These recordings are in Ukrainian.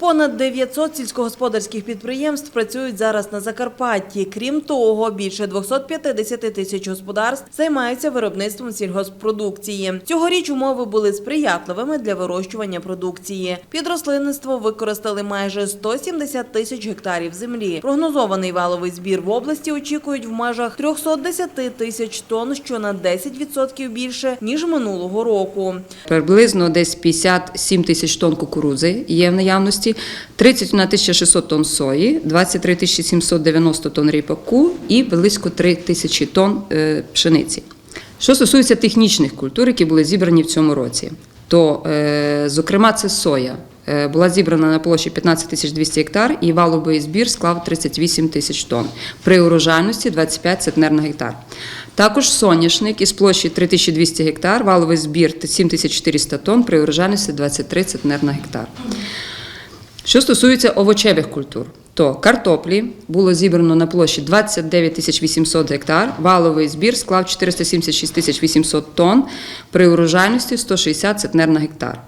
Понад 900 сільськогосподарських підприємств працюють зараз на Закарпатті. Крім того, більше 250 тисяч господарств займаються виробництвом сільгоспродукції. Цьогоріч умови були сприятливими для вирощування продукції. Під рослинництво використали майже 170 тисяч гектарів землі. Прогнозований валовий збір в області очікують в межах 310 тисяч тонн, що на 10% більше ніж минулого року. Приблизно десь 57 тисяч тонн кукурудзи є в наявності, 31 600 тонн сої, 23 790 тонн ріпаку і близько 3 тисячі тонн е, пшениці. Що стосується технічних культур, які були зібрані в цьому році, то, е, зокрема, це соя. Е, Була зібрана на площі 15 200 гектар і валовий збір склав 38 тисяч тонн. При урожайності 25 центнер на гектар. Також соняшник із площі 3200 гектар, валовий збір 7400 тонн, при урожайності 23 центнер на гектар. Що стосується овочевих культур, то картоплі було зібрано на площі 29 тисяч 800 гектар, валовий збір склав 476 тисяч 800 тонн, при урожайності 160 центнер на гектар.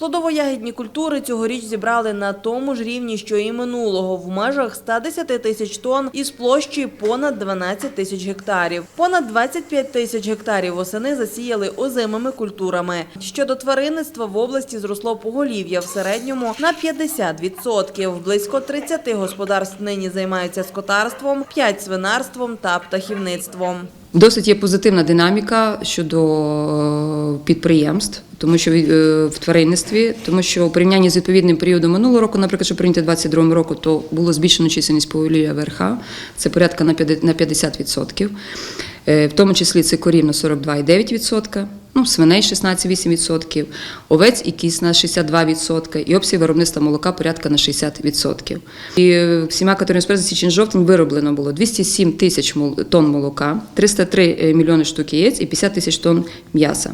Плодово-ягідні культури цьогоріч зібрали на тому ж рівні, що і минулого, в межах 110 тисяч тонн із площі понад 12 тисяч гектарів. Понад 25 тисяч гектарів восени засіяли озимими культурами. Щодо тваринництва в області зросло поголів'я в середньому на 50%. Близько 30 господарств нині займаються скотарством, 5 – свинарством та птахівництвом. Досить є позитивна динаміка щодо е, підприємств, тому що е, в тваринництві, тому що у порівнянні з відповідним періодом минулого року, наприклад, що прийнято 22 року, то було збільшено чисельність поголів'я ВРХ, це порядка на 50 на 50%. Е, В тому числі це корів на 42,9%, ну, свиней 16,8%, овець і кіз на 62%, і обсяг виробництва молока порядка на 60%. І всіма всіма категоріями січень-жовтень вироблено було 207 тисяч тонн молока, 303 мільйони штук яєць і 50 тисяч тонн м'яса.